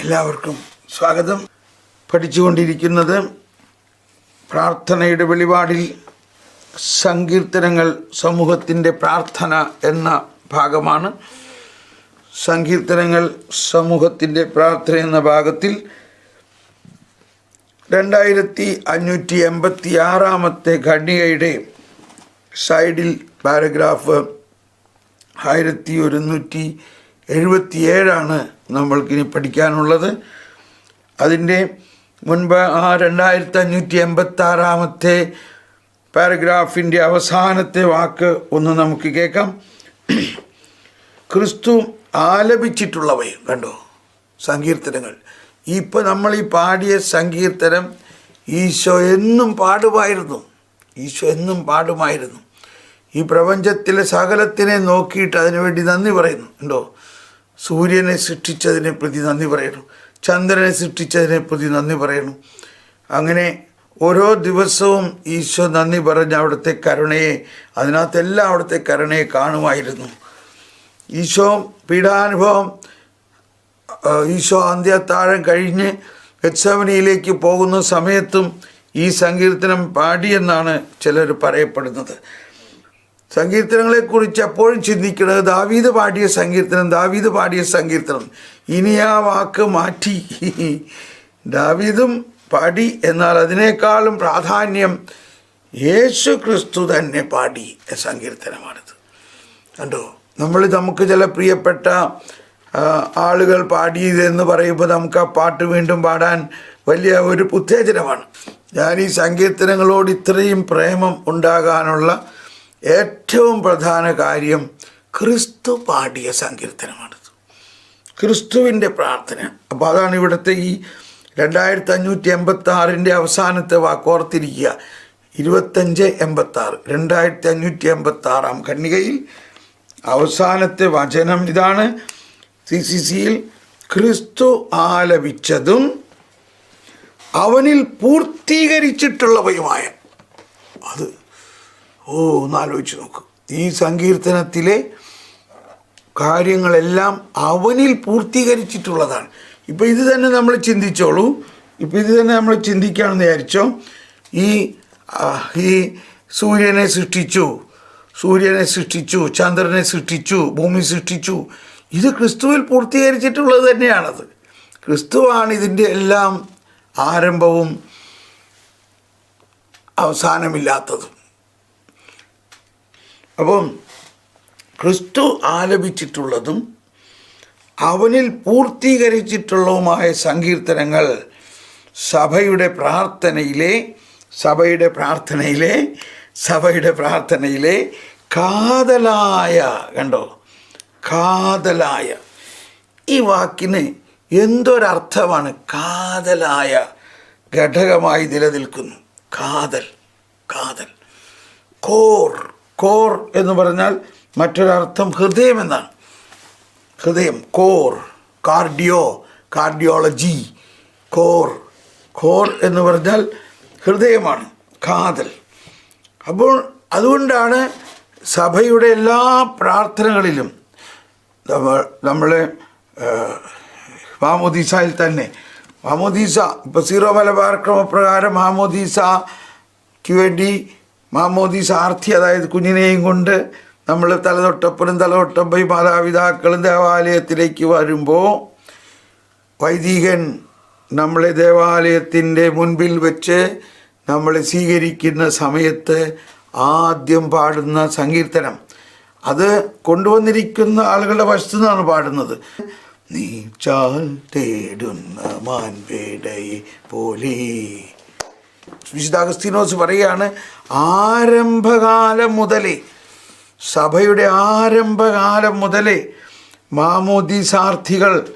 എല്ലാവർക്കും സ്വാഗതം. പഠിച്ചുകൊണ്ടിരിക്കുന്നത് പ്രാർത്ഥനയുടെ വെളിപാടിൽ സങ്കീർത്തനങ്ങൾ സമൂഹത്തിന്റെ പ്രാർത്ഥന എന്ന ഭാഗമാണ്. സങ്കീർത്തനങ്ങൾ സമൂഹത്തിന്റെ പ്രാർത്ഥന എന്ന ഭാഗത്തിൽ രണ്ടായിരത്തി അഞ്ഞൂറ്റി എൺപത്തി ആറാമത്തെ ഖണ്ഡികയുടെ സൈഡിൽ പാരഗ്രാഫ് ആയിരത്തി ഒരുന്നൂറ്റി എഴുപത്തിയേഴാണ് നമ്മൾക്കിനി പഠിക്കാനുള്ളത്. അതിന്റെ മുൻപ് ആ രണ്ടായിരത്തി അഞ്ഞൂറ്റി എൺപത്തി ആറാമത്തെ പാരഗ്രാഫിന്റെ അവസാനത്തെ വാക്ക് ഒന്ന് നമുക്ക് കേൾക്കാം. ക്രിസ്തു ആലപിച്ചിട്ടുള്ളവയും കണ്ടോ? സങ്കീർത്തനങ്ങൾ. ഇപ്പോൾ നമ്മൾ ഈ പാടിയ സങ്കീർത്തനം ഈശോ എന്നും പാടുമായിരുന്നു. ഈശോ എന്നും പാടുമായിരുന്നു. ഈ പ്രപഞ്ചത്തിലെ സകലത്തിനെ നോക്കിയിട്ട് അതിനുവേണ്ടി നന്ദി പറയുന്നു. ഉണ്ടോ സൂര്യനെ സൃഷ്ടിച്ചതിനെ പ്രതി നന്ദി പറയുന്നു ചന്ദ്രനെ സൃഷ്ടിച്ചതിനെ പ്രതി നന്ദി പറയുന്നു അങ്ങനെ ഓരോ ദിവസവും ഈശോ നന്ദി പറഞ്ഞ അവിടുത്തെ കരുണയെ അതിനകത്തെല്ലാം അവിടുത്തെ കരുണയെ കാണുമായിരുന്നു. ഈശോ പീഡാനുഭവം ഈശോ അന്ത്യത്താഴം കഴിഞ്ഞ് ഗത്സവനിയിലേക്ക് പോകുന്ന സമയത്തും ഈ സങ്കീർത്തനം പാടിയെന്നാണ് ചിലർ പറയപ്പെടുന്നത്. സങ്കീർത്തനങ്ങളെക്കുറിച്ച് എപ്പോഴും ചിന്തിക്കുന്നത് ദാവീദ് പാടിയ സങ്കീർത്തനം ദാവീദ് പാടിയ സങ്കീർത്തനം. ഇനി ആ വാക്ക് മാറ്റി. ദാവീദും പാടി എന്നാൽ അതിനേക്കാളും പ്രാധാന്യം യേശു ക്രിസ്തു തന്നെ പാടി സങ്കീർത്തനമാണിത്. കണ്ടോ? നമ്മൾ നമുക്ക് ചില പ്രിയപ്പെട്ട ആളുകൾ പാടിയതെന്ന് പറയുമ്പോൾ നമുക്ക് ആ പാട്ട് വീണ്ടും പാടാൻ വലിയ ഒരു ഉത്തേജനമാണ്. ഞാൻ ഈ സങ്കീർത്തനങ്ങളോട് ഇത്രയും പ്രേമം ഉണ്ടാകാനുള്ള ഏറ്റവും പ്രധാന കാര്യം ക്രിസ്തു പാടിയ സങ്കീർത്തനമാണ് ക്രിസ്തുവിന്റെ പ്രാർത്ഥന. അപ്പോൾ അതാണ് ഇവിടുത്തെ ഈ രണ്ടായിരത്തി അഞ്ഞൂറ്റി എൺപത്തി ആറിന്റെ അവസാനത്തെ വാക്കോർത്തിരിക്കുക ഇരുപത്തഞ്ച് എൺപത്തി ആറ് രണ്ടായിരത്തി അഞ്ഞൂറ്റി എൺപത്തി ആറാം ഖണ്ഡികയിൽ അവസാനത്തെ വചനം ഇതാണ്. സി സി സിയിൽ ക്രിസ്തു ആലപിച്ചതും അവനിൽ പൂർത്തീകരിച്ചിട്ടുള്ളവയുമായ അത് ഓ ഒന്ന് ആലോചിച്ച് നോക്ക്. ഈ സങ്കീർത്തനത്തിലെ കാര്യങ്ങളെല്ലാം അവനിൽ പൂർത്തീകരിച്ചിട്ടുള്ളതാണ്. ഇപ്പോൾ ഇത് തന്നെ നമ്മൾ ചിന്തിച്ചോളൂ. ഇപ്പോൾ ഇത് തന്നെ നമ്മൾ ചിന്തിക്കുകയാണെന്ന് വിചാരിച്ചോ. ഈ ഈ സൂര്യനെ സൃഷ്ടിച്ചു സൂര്യനെ സൃഷ്ടിച്ചു ചന്ദ്രനെ സൃഷ്ടിച്ചു ഭൂമി സൃഷ്ടിച്ചു. ഇത് ക്രിസ്തുവിൽ പൂർത്തീകരിച്ചിട്ടുള്ളത് തന്നെയാണത്. ക്രിസ്തുവാണ് ഇതിന്റെ എല്ലാം ആരംഭവും അവസാനമില്ലാത്തതും. അപ്പം ക്രിസ്തു ആലപിച്ചിട്ടുള്ളതും അവനിൽ പൂർത്തീകരിച്ചിട്ടുള്ളതുമായ സങ്കീർത്തനങ്ങൾ സഭയുടെ പ്രാർത്ഥനയിലെ സഭയുടെ പ്രാർത്ഥനയിലെ സഭയുടെ പ്രാർത്ഥനയിലെ കാതലായ കണ്ടോ? കാതലായ. ഈ വാക്കിന് എന്തൊരർത്ഥമാണ്? കാതലായ ഘടകമായി നിലനിൽക്കുന്നു. കാതൽ കാതൽ. കോർ. കോർ എന്ന് പറഞ്ഞാൽ മറ്റൊരർത്ഥം ഹൃദയം എന്നാണ്. ഹൃദയം core cardio cardiology core core എന്ന് പറഞ്ഞാൽ ഹൃദയമാണ് കാതൽ. അപ്പോൾ അതുകൊണ്ടാണ് സഭയുടെ എല്ലാ പ്രാർത്ഥനകളിലും നമ്മൾ മാമോദീസയിൽ തന്നെ. മാമോദീസ ഇപ്പോൾ സീറോ മലബാർ ക്രമപ്രകാരം മാമോദീസയ്ക്ക് വേണ്ടി മാമോദീസ ആർത്തി അതായത് കുഞ്ഞിനെയും കൊണ്ട് നമ്മൾ തലതൊട്ടപ്പനും തലതൊട്ടപ്പയും മാതാപിതാക്കളും ദേവാലയത്തിലേക്ക് വരുമ്പോൾ വൈദികൻ നമ്മളെ ദേവാലയത്തിന്റെ മുൻപിൽ വെച്ച് നമ്മളെ സ്വീകരിക്കുന്ന സമയത്ത് ആദ്യം പാടുന്ന സങ്കീർത്തനം. അത് കൊണ്ടുവന്നിരിക്കുന്ന ആളുകളുടെ വശത്തു നിന്നാണ് പാടുന്നത്. നീ ചാൽ തേടുന്ന മാൻപേടയെ പോലെ വിശുദ്ധ അഗസ്തീനോസ് പറയുകയാണ് ആരംഭകാലം മുതലേ സഭയുടെ ആരംഭകാലം മുതലേ മാമോദീസാർത്ഥികൾ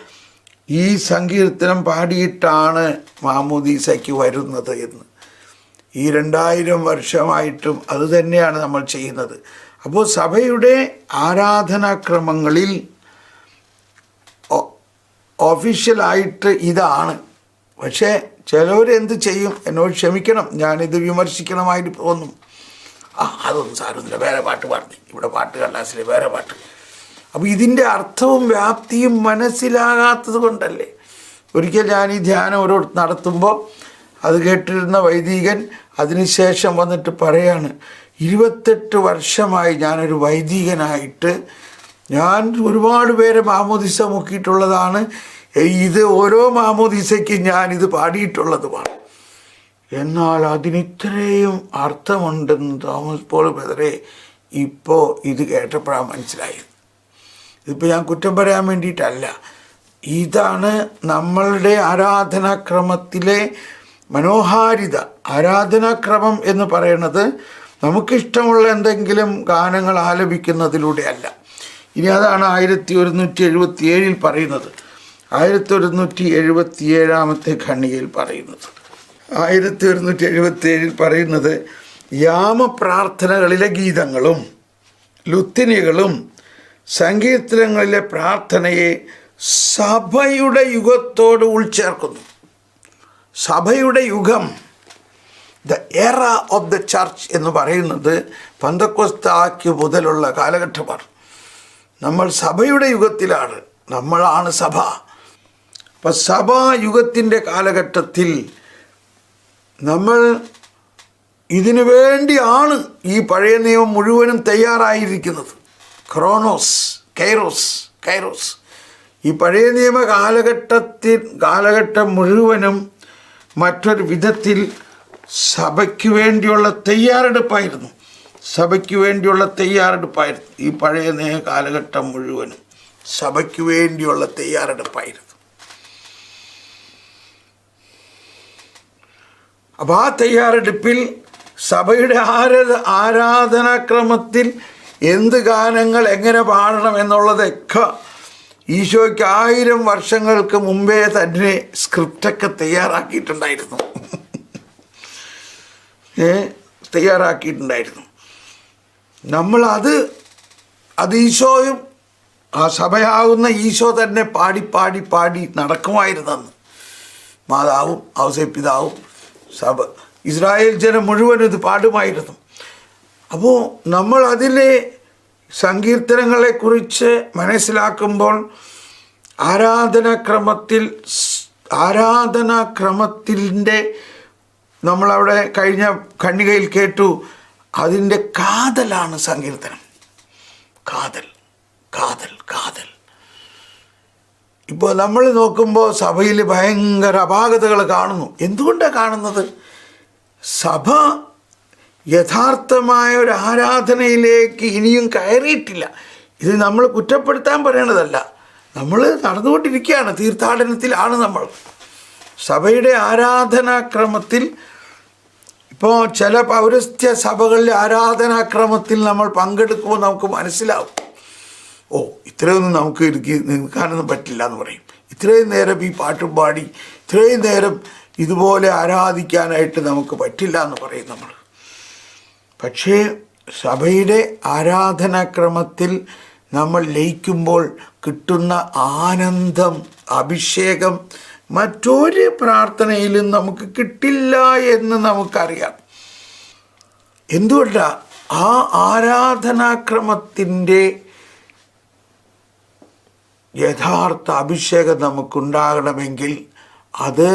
ഈ സങ്കീർത്തനം പാടിയിട്ടാണ് മാമോദീസയ്ക്ക് വരുന്നത് എന്ന്. ഈ രണ്ടായിരം വർഷമായിട്ടും അത് തന്നെയാണ് നമ്മൾ ചെയ്യുന്നത്. അപ്പോൾ സഭയുടെ ആരാധനാക്രമങ്ങളിൽ ഒഫീഷ്യലായിട്ട് ഇതാണ്. പക്ഷേ ചിലവരെന്ത് ചെയ്യും? എന്നോട് ക്ഷമിക്കണം. ഞാനിത് വിമർശിക്കണമായിട്ട് തോന്നും ആ അതൊന്നും സാരമൊന്നുമില്ല വേറെ പാട്ട് പാടുന്നു ഇവിടെ പാട്ട് കടലാസിൽ വേറെ പാട്ട്. അപ്പോൾ ഇതിന്റെ അർത്ഥവും വ്യാപ്തിയും മനസ്സിലാകാത്തത് കൊണ്ടല്ലേ? ഒരിക്കൽ ഞാൻ ഈ ധ്യാനം ഒരു നടത്തുമ്പോൾ അത് കേട്ടിരുന്ന വൈദികൻ അതിനുശേഷം വന്നിട്ട് പറയാണ് ഇരുപത്തെട്ട് വർഷമായി ഞാനൊരു വൈദികനായിട്ട് ഞാൻ ഒരുപാട് പേരെ മാമോദിസ മുക്കിയിട്ടുള്ളതാണ് ഇത് ഓരോ മാമോദിസയ്ക്കും ഞാനിത് പാടിയിട്ടുള്ളതുമാണ്. എന്നാൽ അതിനിത്രയും അർത്ഥമുണ്ടെന്ന് തോമസ് പോൾ ബെതറെ ഇപ്പോൾ ഇത് കേട്ടപ്പോഴാണ് മനസ്സിലായത്. ഇതിപ്പോൾ ഞാൻ കുറ്റം പറയാൻ വേണ്ടിയിട്ടല്ല. ഇതാണ് നമ്മളുടെ ആരാധനാക്രമത്തിലെ മനോഹാരിത. ആരാധനാക്രമം എന്ന് പറയുന്നത് നമുക്കിഷ്ടമുള്ള എന്തെങ്കിലും ഗാനങ്ങൾ ആലപിക്കുന്നതിലൂടെയല്ല ഇനി അതാണ് ആയിരത്തി ഒരുന്നൂറ്റി എഴുപത്തി ഏഴിൽ പറയുന്നത്. ആയിരത്തി ഒരുന്നൂറ്റി എഴുപത്തി ഏഴാമത്തെ ഖണ്ണികയിൽ പറയുന്നത്. ആയിരത്തി ഒരുന്നൂറ്റി എഴുപത്തി ഏഴിൽ പറയുന്നത് യാമപ്രാർത്ഥനകളിലെ ഗീതങ്ങളും ലുത്തിനികളും സങ്കീർത്തനങ്ങളിലെ പ്രാർത്ഥനയെ സഭയുടെ യുഗത്തോട് ഉൾച്ചേർക്കുന്നു. സഭയുടെ യുഗം ദ എറ ഓഫ് ദ ചർച്ച് എന്ന് പറയുന്നത് പന്തക്കൊസ്താക്ക് മുതലുള്ള കാലഘട്ടമാണ്. നമ്മൾ സഭയുടെ യുഗത്തിലാണ് നമ്മളാണ് സഭ. അപ്പം സഭായുഗത്തിന്റെ കാലഘട്ടത്തിൽ നമ്മൾ ഇതിനു വേണ്ടിയാണ് ഈ പഴയ നിയമം മുഴുവനും തയ്യാറായിരിക്കുന്നത്. Chronos kairos kairos. ഈ പഴയ നിയമ കാലഘട്ടത്തിൽ കാലഘട്ടം മുഴുവനും മറ്റൊരു വിധത്തിൽ സഭയ്ക്ക് വേണ്ടിയുള്ള തയ്യാറെടുപ്പായിരുന്നു. സഭയ്ക്ക് വേണ്ടിയുള്ള തയ്യാറെടുപ്പായിരുന്നു ഈ പഴയ നിയമ കാലഘട്ടം മുഴുവനും. സഭയ്ക്ക് വേണ്ടിയുള്ള തയ്യാറെടുപ്പായിരുന്നു. അപ്പോൾ ആ തയ്യാറെടുപ്പിൽ സഭയുടെ ആരാധ ആരാധനാക്രമത്തിൽ എന്ത് ഗാനങ്ങൾ എങ്ങനെ പാടണം എന്നുള്ളതൊക്കെ ഈശോയ്ക്ക് ആയിരം വർഷങ്ങൾക്ക് മുമ്പേ തന്നെ സ്ക്രിപ്റ്റൊക്കെ തയ്യാറാക്കിയിട്ടുണ്ടായിരുന്നു. തയ്യാറാക്കിയിട്ടുണ്ടായിരുന്നു. നമ്മളത് അത് ഈശോയും ആ സഭയാകുന്ന ഈശോ തന്നെ പാടി പാടി പാടി നടക്കുമായിരുന്നെന്ന് മാതാവും ഔസപിതാവും സഭ. ഇസ്രായേൽ ജനം മുഴുവനും ഇത് പാടുമായിരുന്നു. അപ്പോൾ നമ്മൾ അതിലെ സങ്കീർത്തനങ്ങളെക്കുറിച്ച് മനസ്സിലാക്കുമ്പോൾ ആരാധനാക്രമത്തിൽ ആരാധനാക്രമത്തിന്റെ നമ്മളവിടെ കഴിഞ്ഞ കണ്ണികയിൽ കേട്ടു. അതിന്റെ കാതലാണ് സങ്കീർത്തനം. കാതൽ കാതൽ കാതൽ. ഇപ്പോൾ നമ്മൾ നോക്കുമ്പോൾ സഭയിൽ ഭയങ്കര അപാകതകൾ കാണുന്നു. എന്തുകൊണ്ടാണ് കാണുന്നത്? സഭ യഥാർത്ഥമായ ഒരു ആരാധനയിലേക്ക് ഇനിയും കയറിയിട്ടില്ല. ഇത് നമ്മൾ കുറ്റപ്പെടുത്താൻ പറയണതല്ല. നമ്മൾ നടന്നുകൊണ്ടിരിക്കുകയാണ്. തീർത്ഥാടനത്തിലാണ് നമ്മൾ. സഭയുടെ ആരാധനാക്രമത്തിൽ ഇപ്പോൾ ചില പൗരസ്ത്യ സഭകളിലെ ആരാധനാക്രമത്തിൽ നമ്മൾ പങ്കെടുക്കുമ്പോൾ നമുക്ക് മനസ്സിലാവും. ഓ ഇത്രയൊന്നും നമുക്ക് എനിക്ക് നിൽക്കാനൊന്നും പറ്റില്ല എന്ന് പറയും. ഇത്രയും നേരം ഈ പാട്ടും പാടി ഇത്രയും നേരം ഇതുപോലെ ആരാധിക്കാനായിട്ട് നമുക്ക് പറ്റില്ല എന്ന് പറയും നമ്മൾ. പക്ഷേ സഭയുടെ ആരാധനാക്രമത്തിൽ നമ്മൾ ലയിക്കുമ്പോൾ കിട്ടുന്ന ആനന്ദം അഭിഷേകം മറ്റൊരു പ്രാർത്ഥനയിലും നമുക്ക് കിട്ടില്ല എന്ന് നമുക്കറിയാം. എന്തുകൊണ്ടാണ് ആ ആരാധനാക്രമത്തിന്റെ യഥാർത്ഥ അഭിഷേകം നമുക്കുണ്ടാകണമെങ്കിൽ അത്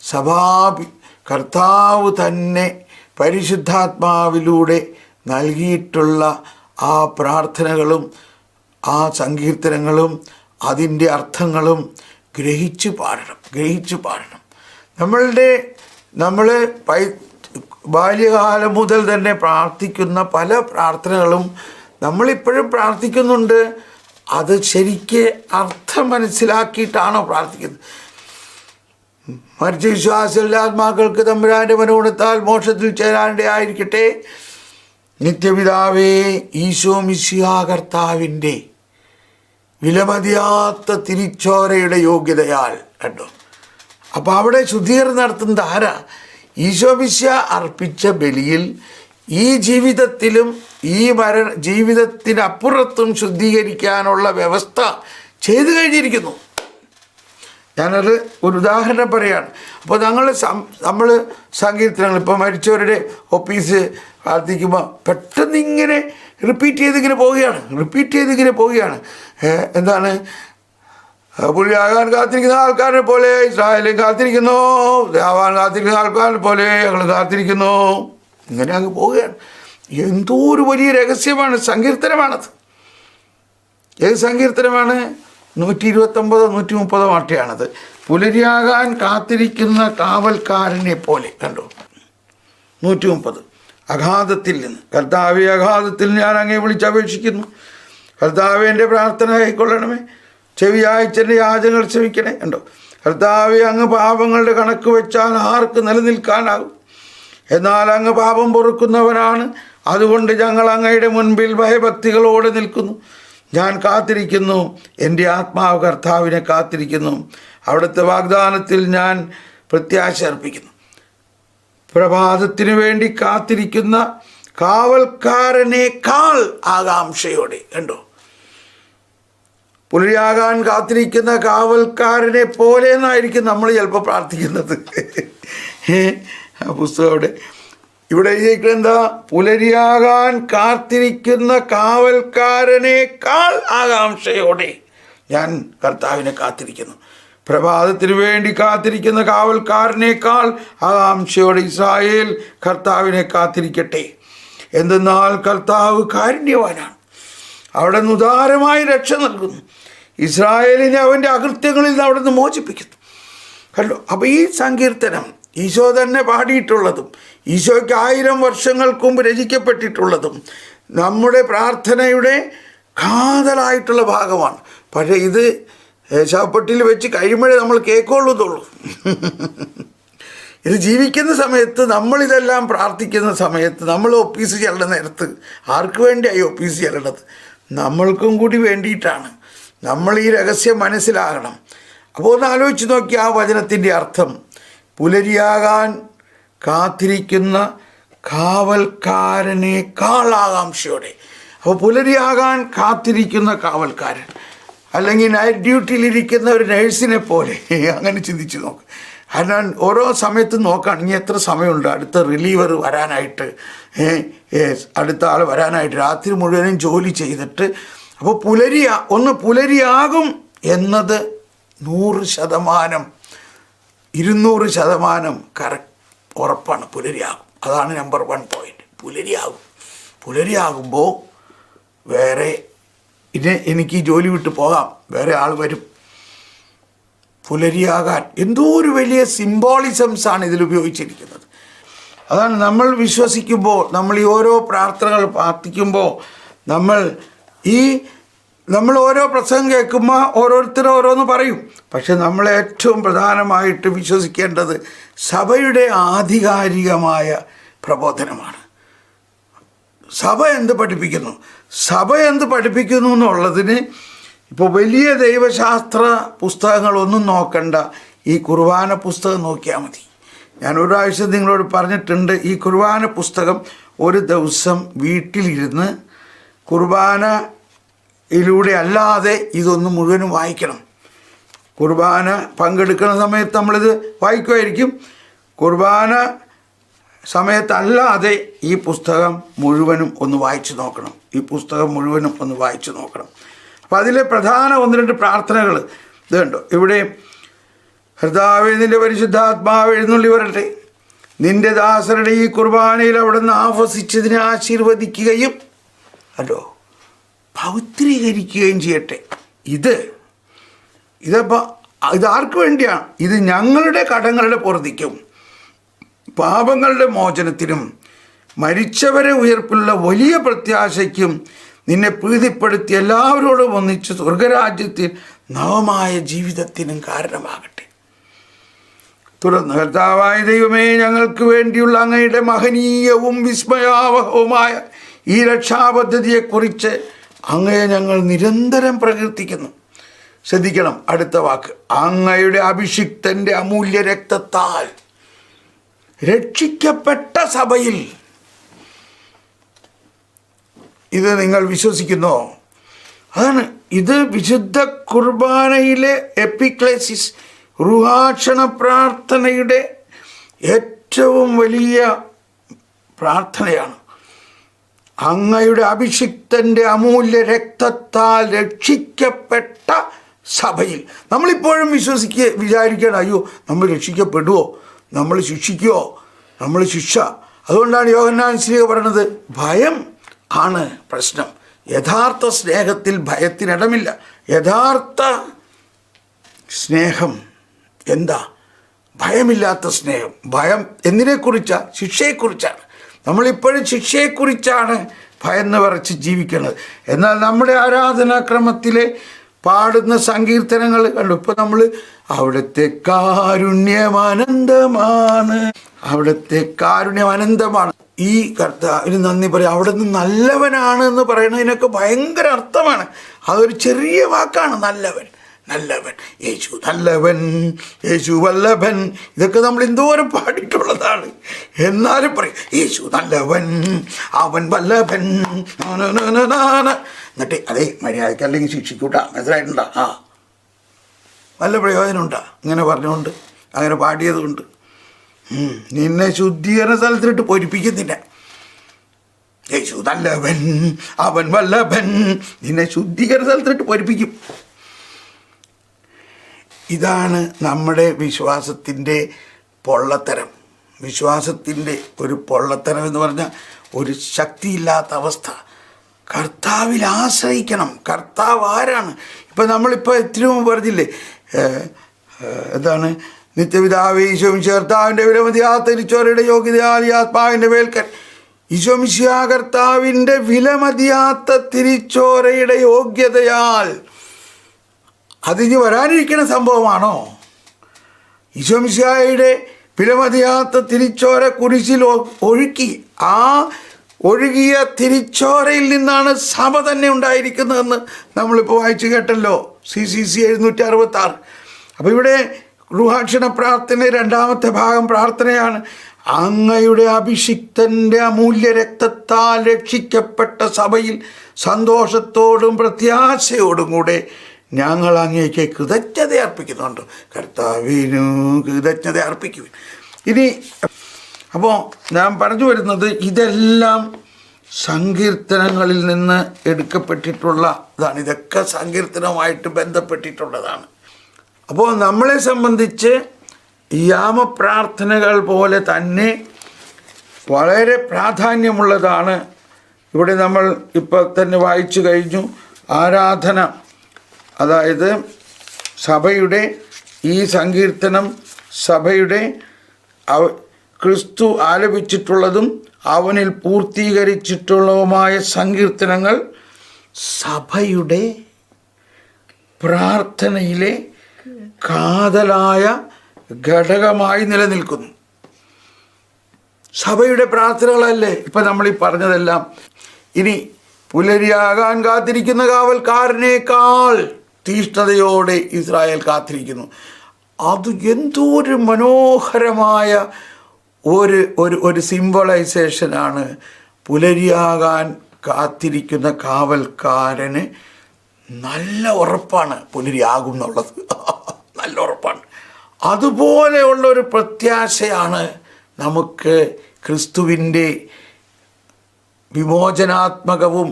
സഭാപി കർത്താവ് തന്നെ പരിശുദ്ധാത്മാവിലൂടെ നൽകിയിട്ടുള്ള ആ പ്രാർത്ഥനകളും ആ സങ്കീർത്തനങ്ങളും അതിന്റെ അർത്ഥങ്ങളും ഗ്രഹിച്ച് പാടണം ഗ്രഹിച്ച് പാടണം. നമ്മളുടെ നമ്മൾ പൈ ബാല്യകാലം മുതൽ തന്നെ പ്രാർത്ഥിക്കുന്ന പല പ്രാർത്ഥനകളും നമ്മളിപ്പോഴും പ്രാർത്ഥിക്കുന്നുണ്ട്. അത് ശരിക്ക് അർത്ഥം മനസ്സിലാക്കിയിട്ടാണോ പ്രാർത്ഥിക്കുന്നത്? മറിച്ച് വിശ്വാസമുള്ള ആത്മാക്കൾക്ക് തമ്പുരാന്റെ മനോണത്താൽ മോക്ഷത്തിൽ ചേരാനിടയായിരിക്കട്ടെ. നിത്യപിതാവേ ഈശോ മിശിഹാ കർത്താവിന്റെ വിലമതിയാത്ത തിരിച്ചോരയുടെ യോഗ്യതയാൽ കണ്ടോ? അപ്പോൾ അവിടെ ശുദ്ധീകരണം നടത്തുന്നത് ആരാ? ഈശോ മിശ്യ അർപ്പിച്ച ബലിയിൽ ഈ ജീവിതത്തിലും ഈ മരണ ജീവിതത്തിനപ്പുറത്തും ശുദ്ധീകരിക്കാനുള്ള വ്യവസ്ഥ ചെയ്തു കഴിഞ്ഞിരിക്കുന്നു. ഞാനത് ഒരു ഉദാഹരണം പറയാണ്. അപ്പോൾ ഞങ്ങൾ നമ്മൾ സങ്കീർത്തനങ്ങൾ ഇപ്പോൾ മരിച്ചവരുടെ ഓഫീസ് പ്രാർത്ഥിക്കുമ്പോൾ പെട്ടെന്ന് ഇങ്ങനെ റിപ്പീറ്റ് ചെയ്തിങ്ങനെ പോവുകയാണ്. റിപ്പീറ്റ് ചെയ്തിങ്ങനെ പോവുകയാണ്. എന്താണ്? പുള്ളിയാകാൻ കാത്തിരിക്കുന്ന ആൾക്കാരെ പോലെ ഇസ്രായേലും കാത്തിരിക്കുന്നു ആവാൻ കാത്തിരിക്കുന്ന ആൾക്കാരെ പോലെ ഞങ്ങൾ കാത്തിരിക്കുന്നു. ഇങ്ങനെ അങ്ങ് പോവുകയാണ്. എന്തോ ഒരു വലിയ രഹസ്യമാണ് സങ്കീർത്തനമാണത്. ഏത് സങ്കീർത്തനമാണ്? നൂറ്റി ഇരുപത്തൊമ്പതോ നൂറ്റി മുപ്പതോ വാട്ടയാണത് പുലരിയാകാൻ കാത്തിരിക്കുന്ന കാവൽക്കാരനെ പോലെ കണ്ടു? നൂറ്റി മുപ്പത് അഗാധത്തിൽ നിന്ന്. കർത്താവെ അഗാധത്തിൽ ഞാൻ അങ്ങേ വിളിച്ചപേക്ഷിക്കുന്നു കർത്താവെ എന്റെ പ്രാർത്ഥന കൈക്കൊള്ളണമേ. ചെവിയാഴ്ചന്റെ യാചങ്ങൾ ക്ഷമിക്കണേ കണ്ടോ? കർത്താവെ അങ്ങ് പാപങ്ങളുടെ കണക്ക് വെച്ചാൽ ആർക്ക് നിലനിൽക്കാനാകും? എന്നാൽ അങ്ങ് പാപം പൊറുക്കുന്നവനാണ്. അതുകൊണ്ട് ഞങ്ങൾ അങ്ങയുടെ മുൻപിൽ ഭയഭക്തികളോടെ നിൽക്കുന്നു. ഞാൻ കാത്തിരിക്കുന്നു. എന്റെ ആത്മാവ് കർത്താവിനെ കാത്തിരിക്കുന്നു. അവിടുത്തെ വാഗ്ദാനത്തിൽ ഞാൻ പ്രത്യാശ അർപ്പിക്കുന്നു. പ്രഭാതത്തിനു വേണ്ടി കാത്തിരിക്കുന്ന കാവൽക്കാരനേക്കാൾ ആകാംക്ഷയോടെ കണ്ടോ? പുലരിയാകാൻ കാത്തിരിക്കുന്ന കാവൽക്കാരനെ പോലെ എന്നായിരിക്കും നമ്മൾ ചിലപ്പോൾ പ്രാർത്ഥിക്കുന്നത്. ആ പുസ്തകം അവിടെ. ഇവിടെ എഴുതിയിരിക്കുന്നത് എന്താ? പുലരിയാകാൻ കാത്തിരിക്കുന്ന കാവൽക്കാരനേക്കാൾ ആകാംക്ഷയോടെ ഞാൻ കർത്താവിനെ കാത്തിരിക്കുന്നു. പ്രഭാതത്തിന് വേണ്ടി കാത്തിരിക്കുന്ന കാവൽക്കാരനേക്കാൾ ആകാംക്ഷയോടെ ഇസ്രായേൽ കർത്താവിനെ കാത്തിരിക്കട്ടെ. എന്തെന്നാൽ കർത്താവ് കാരുണ്യവാനാണ്. അവിടെ നിന്ന് ഉദാരമായി രക്ഷ നൽകുന്നു. ഇസ്രായേലിനെ അവന്റെ അകൃത്യങ്ങളിൽ നിന്ന് അവിടെ നിന്ന് മോചിപ്പിക്കുന്നു. കണ്ടോ? അപ്പോൾ ഈ സങ്കീർത്തനം ഈശോ തന്നെ പാടിയിട്ടുള്ളതും ഈശോയ്ക്ക് ആയിരം വർഷങ്ങൾക്ക് മുമ്പ് രചിക്കപ്പെട്ടിട്ടുള്ളതും നമ്മുടെ പ്രാർത്ഥനയുടെ കാതലായിട്ടുള്ള ഭാഗമാണ്. പക്ഷേ ഇത് ശവപ്പെട്ടിയിൽ വെച്ച് കഴിയുമ്പോഴേ നമ്മൾ കേൾക്കുള്ളതുള്ളൂ ഇത് ജീവിക്കുന്ന സമയത്ത് നമ്മളിതെല്ലാം പ്രാർത്ഥിക്കുന്ന സമയത്ത് നമ്മൾ ഒപ്പീസ് ചെല്ലുന്ന നേരത്ത് ആർക്ക് വേണ്ടിയായി ഒപ്പീസ് ചെല്ലണത് നമ്മൾക്കും കൂടി വേണ്ടിയിട്ടാണ്. നമ്മൾ ഈ രഹസ്യം മനസ്സിലാകണം. അപ്പോൾ ഒന്ന് ആലോചിച്ച് നോക്കി ആ വചനത്തിന്റെ അർത്ഥം. പുലരിയാകാൻ കാത്തിരിക്കുന്ന കാവൽക്കാരനേക്കാൾ ആകാംക്ഷയോടെ അപ്പോൾ പുലരിയാകാൻ കാത്തിരിക്കുന്ന കാവൽക്കാരൻ അല്ലെങ്കിൽ നൈറ്റ് ഡ്യൂട്ടിയിലിരിക്കുന്ന ഒരു നഴ്സിനെ പോലെ അങ്ങനെ ചിന്തിച്ച് നോക്ക്. കാരണം ഓരോ സമയത്തും നോക്കുകയാണെങ്കിൽ എത്ര സമയമുണ്ട്? അടുത്ത റിലീവർ വരാനായിട്ട് അടുത്ത ആൾ വരാനായിട്ട് രാത്രി മുഴുവനും ജോലി ചെയ്തിട്ട് അപ്പോൾ പുലരിയാ ഒന്ന് പുലരിയാകും എന്നത് നൂറ് ശതമാനം ഇരുന്നൂറ് ശതമാനം കര ഉറപ്പാണ് പുലരിയാകും. അതാണ് നമ്പർ വൺ പോയിന്റ് പുലരിയാകും. പുലരിയാകുമ്പോൾ വേറെ ഇനി എനിക്ക് ജോലി വിട്ട് പോകാം. വേറെ ആൾ വരും. പുലരിയാകാൻ എന്തോ ഒരു വലിയ സിംബോളിസംസ് ആണ് ഇതിൽ ഉപയോഗിച്ചിരിക്കുന്നത്. അതാണ് നമ്മൾ വിശ്വസിക്കുമ്പോൾ നമ്മൾ ഈ ഓരോ പ്രാർത്ഥനകൾ പ്രാർത്ഥിക്കുമ്പോൾ നമ്മൾ ഈ നമ്മൾ ഓരോ പ്രസംഗം കേൾക്കുമ്പോൾ ഓരോരുത്തരും ഓരോന്ന് പറയും. പക്ഷെ നമ്മൾ ഏറ്റവും പ്രധാനമായിട്ട് വിശ്വസിക്കേണ്ടത് സഭയുടെ ആധികാരികമായ പ്രബോധനമാണ്. സഭ എന്ത് പഠിപ്പിക്കുന്നു? സഭ എന്ത് പഠിപ്പിക്കുന്നു എന്നുള്ളതിന് ഇപ്പോൾ വലിയ ദൈവശാസ്ത്ര പുസ്തകങ്ങളൊന്നും നോക്കണ്ട. ഈ കുർബാന പുസ്തകം നോക്കിയാൽ മതി. ഞാൻ ഒരു പ്രാവശ്യം നിങ്ങളോട് പറഞ്ഞിട്ടുണ്ട് ഈ കുർബാന പുസ്തകം ഒരു ദിവസം വീട്ടിലിരുന്ന് കുർബാനയിലൂടെ അല്ലാതെ ഇതൊന്ന് മുഴുവനും വായിക്കണം. കുർബാന പങ്കെടുക്കുന്ന സമയത്ത് നമ്മളിത് വായിക്കുമായിരിക്കും. കുർബാന സമയത്തല്ലാതെ ഈ പുസ്തകം മുഴുവനും ഒന്ന് വായിച്ചു നോക്കണം. ഈ പുസ്തകം മുഴുവനും ഒന്ന് വായിച്ചു നോക്കണം. അപ്പോൾ അതിലെ പ്രധാന ഒന്ന് രണ്ട് പ്രാർത്ഥനകൾ ഇത് കണ്ടോ ഇവിടെ ഹൃദാവേ നിന്റെ പരിശുദ്ധാത്മാവ് എഴുന്നള്ളി വരട്ടെ. നിന്റെ ദാസരുടെ ഈ കുർബാനയിൽ അവിടെ നിന്ന് ആഫസിച്ചതിനെ ആശീർവദിക്കുകയും. അല്ലോ പൗത്രീകരിക്കുകയും ചെയ്യട്ടെ. ഇത് ഇതപ്പോൾ ഇത് ആർക്ക് വേണ്ടിയാണ് ഇത് ഞങ്ങളുടെ കടങ്ങളുടെ പുറത്തേക്കും പാപങ്ങളുടെ മോചനത്തിനും മരിച്ചവരെ ഉയർപ്പുള്ള വലിയ പ്രത്യാശയ്ക്കും നിന്നെ പ്രീതിപ്പെടുത്തി എല്ലാവരോടും ഒന്നിച്ച് സ്വർഗരാജ്യത്തിൽ നവമായ ജീവിതത്തിനും കാരണമാകട്ടെ. തുടർന്ന് കർത്താവായ ദൈവമേ ഞങ്ങൾക്ക് വേണ്ടിയുള്ള അങ്ങയുടെ മഹനീയവും വിസ്മയാവഹവുമായ ഈ രക്ഷാപദ്ധതിയെക്കുറിച്ച് അങ്ങയെ ഞങ്ങൾ നിരന്തരം പ്രകീർത്തിക്കുന്നു. ശ്രദ്ധിക്കണം അടുത്ത വാക്ക്. അങ്ങയുടെ അഭിഷിക്തന്റെ അമൂല്യ രക്തത്താൽ രക്ഷിക്കപ്പെട്ട സഭയിൽ. ഇത് നിങ്ങൾ വിശ്വസിക്കുന്നോ? അതാണ് ഇത് വിശുദ്ധ കുർബാനയിലെ എപ്പിക്ലേസിസ് റുഹാക്ഷണ പ്രാർത്ഥനയുടെ ഏറ്റവും വലിയ പ്രാർത്ഥനയാണ്. അങ്ങയുടെ അഭിഷിക്തന്റെ അമൂല്യ രക്തത്താൽ രക്ഷിക്കപ്പെട്ട സഭയിൽ. നമ്മളിപ്പോഴും വിശ്വസിക്കുക വിചാരിക്കണം അയ്യോ നമ്മൾ രക്ഷിക്കപ്പെടുവോ? നമ്മൾ ശിക്ഷിക്കുവോ? നമ്മൾ ശിക്ഷ? അതുകൊണ്ടാണ് യോഹന്നാൻ ശ്രീ പറയണത് ഭയം ആണ് പ്രശ്നം. യഥാർത്ഥ സ്നേഹത്തിൽ ഭയത്തിനിടമില്ല. യഥാർത്ഥ സ്നേഹം എന്താ? ഭയമില്ലാത്ത സ്നേഹം. ഭയം എന്തിനെക്കുറിച്ചാണ് ശിക്ഷയെക്കുറിച്ചാണ്. നമ്മളിപ്പോഴും ശിക്ഷയെക്കുറിച്ചാണ് ഭയന്ന് വരച്ച് ജീവിക്കുന്നത്. എന്നാൽ നമ്മുടെ ആരാധനാക്രമത്തിലെ പാടുന്ന സങ്കീർത്തനങ്ങൾ കണ്ടു. ഇപ്പം നമ്മൾ അവിടുത്തെ കാരുണ്യമാനന്ദമാണ്. അവിടുത്തെ കാരുണ്യം അനന്തമാണ് ഈ കർത്താവിന് നന്ദി പറയും. അവിടുന്ന് നല്ലവനാണ് എന്ന് പറയുന്നതിനൊക്കെ ഭയങ്കര അർത്ഥമാണ്. അതൊരു ചെറിയ വാക്കാണ് നല്ലവൻ. നല്ലവൻ യേശു നല്ലവൻ യേശു വല്ലഭൻ. ഇതൊക്കെ നമ്മൾ എന്തോരം പാടിയിട്ടുള്ളതാണ്. എന്നാലും പറയും യേശു നല്ലവൻ അവൻ വല്ലഭൻ. എന്നിട്ട് അതെ മര്യാദയ്ക്ക് അല്ലെങ്കിൽ ശിക്ഷിക്കൂട്ടാ. മനസ്സിലായിട്ടുണ്ടാ? ആ. നല്ല പ്രയോജനമുണ്ടാ? ഇങ്ങനെ പറഞ്ഞുകൊണ്ട് അങ്ങനെ പാടിയതുകൊണ്ട്. നിന്നെ ശുദ്ധീകരണ സ്ഥലത്തിലിട്ട് പൊരിപ്പിക്കുന്നില്ല. യേശു നല്ലവൻ അവൻ വല്ലഭൻ. നിന്നെ ശുദ്ധീകരണ സ്ഥലത്തിലിട്ട് പൊരിപ്പിക്കും. ഇതാണ് നമ്മുടെ വിശ്വാസത്തിന്റെ പൊള്ളത്തരം. വിശ്വാസത്തിന്റെ ഒരു പൊള്ളത്തരം എന്ന് പറഞ്ഞാൽ ഒരു ശക്തിയില്ലാത്ത അവസ്ഥ. കർത്താവിൽ ആശ്രയിക്കണം. കർത്താവ് ആരാണ്? ഇപ്പം നമ്മളിപ്പോൾ എത്തിരി മുമ്പ് പറഞ്ഞില്ലേ? എന്താണ്? നിത്യപിതാവ് ഈശോം കർത്താവിന്റെ ആ തിരിച്ചോരയുടെ യോഗ്യതയാൽ ഈ ആത്മാവിന്റെ വേൽക്കൻ ഈശോമിശിയാ കർത്താവിന്റെ വിലമതിയാത്ത തിരിച്ചോരയുടെ യോഗ്യതയാൽ അതിന് വരാനിരിക്കുന്ന സംഭവമാണോ? ഈശോമിശായുടെ വിലമതിയാത്ത തിരിച്ചോര കുരിശിൽ ഒഴുക്കി ആ ഒഴുകിയ തിരിച്ചോരയിൽ നിന്നാണ് സഭ തന്നെ ഉണ്ടായിരിക്കുന്നതെന്ന് നമ്മളിപ്പോൾ വായിച്ചു കേട്ടല്ലോ. സി സി സി എഴുന്നൂറ്റി അറുപത്തി ആറ് അപ്പോൾ ഇവിടെ ഗൃഹാക്ഷണ പ്രാർത്ഥന രണ്ടാമത്തെ ഭാഗം പ്രാർത്ഥനയാണ്. അങ്ങയുടെ അഭിഷിക്തന്റെ അമൂല്യ രക്തത്താൽ രക്ഷിക്കപ്പെട്ട സഭയിൽ സന്തോഷത്തോടും പ്രത്യാശയോടും കൂടെ ഞങ്ങൾ അങ്ങേക്ക് കൃതജ്ഞത അർപ്പിക്കുന്നുണ്ട്. കർത്താവിനു കൃതജ്ഞത അർപ്പിക്കുവിൻ. ഇനി അപ്പോൾ ഞാൻ പറഞ്ഞു വരുന്നത് ഇതെല്ലാം സങ്കീർത്തനങ്ങളിൽ നിന്ന് എടുക്കപ്പെട്ടിട്ടുള്ള ഇതാണ് ഇതൊക്കെ സങ്കീർത്തനവുമായിട്ട് ബന്ധപ്പെട്ടിട്ടുള്ളതാണ്. അപ്പോൾ നമ്മളെ സംബന്ധിച്ച് യാമപ്രാർത്ഥനകൾ പോലെ തന്നെ വളരെ പ്രാധാന്യമുള്ളതാണ്. ഇവിടെ നമ്മൾ ഇപ്പോൾ തന്നെ വായിച്ചു കഴിഞ്ഞു. ആരാധന അതായത് സഭയുടെ ഈ സങ്കീർത്തനം സഭയുടെ അവ- ക്രിസ്തു ആലപിച്ചിട്ടുള്ളതും അവനിൽ പൂർത്തീകരിച്ചിട്ടുള്ളതുമായ സങ്കീർത്തനങ്ങൾ സഭയുടെ പ്രാർത്ഥനയിലെ കാതലായ ഘടകമായി നിലനിൽക്കുന്നു. സഭയുടെ പ്രാർത്ഥനകളല്ലേ? ഇപ്പം നമ്മൾ ഈ പറഞ്ഞതെല്ലാം. ഇനി പുലരിയാകാൻ കാത്തിരിക്കുന്ന കാവൽക്കാരനേക്കാൾ തീഷ്ണതയോടെ ഇസ്രായേൽ കാത്തിരിക്കുന്നു. അത് എന്തോ ഒരു മനോഹരമായ ഒരു ഒരു ഒരു സിംബളൈസേഷനാണ് പുലരിയാകാൻ കാത്തിരിക്കുന്ന കാവൽക്കാരന് നല്ല ഉറപ്പാണ് പുലരിയാകും എന്നുള്ളത് നല്ല ഉറപ്പാണ്. അതുപോലെയുള്ള ഒരു പ്രത്യാശയാണ് നമുക്ക് ക്രിസ്തുവിന്റെ വിമോചനാത്മകവും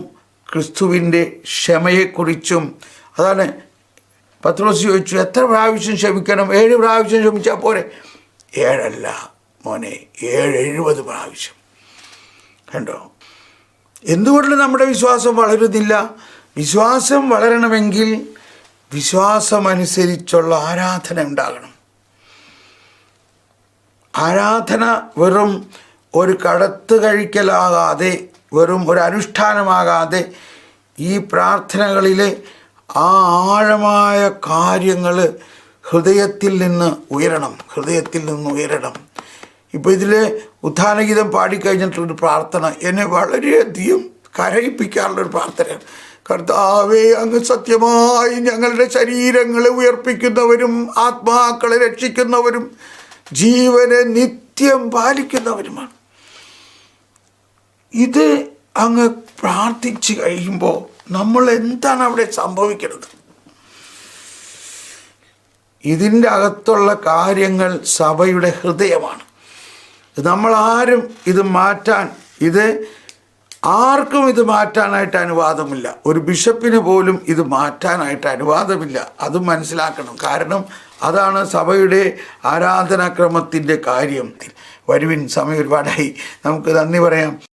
ക്രിസ്തുവിന്റെ ക്ഷമയെക്കുറിച്ചും അതാണ് പത്രോസ് ചോദിച്ചു എത്ര പ്രാവശ്യം ക്ഷമിക്കണം? ഏഴ് പ്രാവശ്യം ക്ഷമിച്ചാൽ പോരെ? ഏഴല്ല മോനെ ഏഴ് എഴുപത് പ്രാവശ്യം. കണ്ടോ? എന്തുകൊണ്ട് നമ്മുടെ വിശ്വാസം വളരുന്നില്ല. വിശ്വാസം വളരണമെങ്കിൽ വിശ്വാസമനുസരിച്ചുള്ള ആരാധന ഉണ്ടാകണം. ആരാധന വെറും ഒരു കടത്ത് കഴിക്കലാകാതെ വെറും ഒരു അനുഷ്ഠാനമാകാതെ ഈ പ്രാർത്ഥനകളിലെ ആ ആഴമായ കാര്യങ്ങൾ ഹൃദയത്തിൽ നിന്ന് ഉയരണം ഹൃദയത്തിൽ നിന്ന് ഉയരണം. ഇപ്പോൾ ഇതിൽ ഉത്ഥാനഗീതം പാടിക്കഴിഞ്ഞിട്ടുള്ളൊരു പ്രാർത്ഥന എന്നെ വളരെയധികം കരയിപ്പിക്കാറുള്ളൊരു പ്രാർത്ഥന കർത്താവേ അങ്ങ് സത്യമായി ഞങ്ങളുടെ ശരീരങ്ങളെ ഉയർപ്പിക്കുന്നവരും ആത്മാക്കളെ രക്ഷിക്കുന്നവരും ജീവനെ നിത്യം പാലിക്കുന്നവരുമാണ്. ഇത് അങ്ങ് പ്രാർത്ഥിച്ചു കഴിയുമ്പോൾ നമ്മൾ എന്താണ് അവിടെ സംഭവിക്കുന്നത്? ഇതിന്റെ അകത്തുള്ള കാര്യങ്ങൾ സഭയുടെ ഹൃദയമാണ്. നമ്മൾ ആരും ഇത് മാറ്റാൻ ഇത് ആർക്കും ഇത് മാറ്റാനായിട്ട് അനുവാദമില്ല. ഒരു ബിഷപ്പിന് പോലും ഇത് മാറ്റാനായിട്ട് അനുവാദമില്ല. അതും മനസ്സിലാക്കണം. കാരണം അതാണ് സഭയുടെ ആരാധനാക്രമത്തിന്റെ കാര്യം. വരുവിൻ സമയം ഒരുപാടായി. നമുക്ക് നന്ദി പറയാം.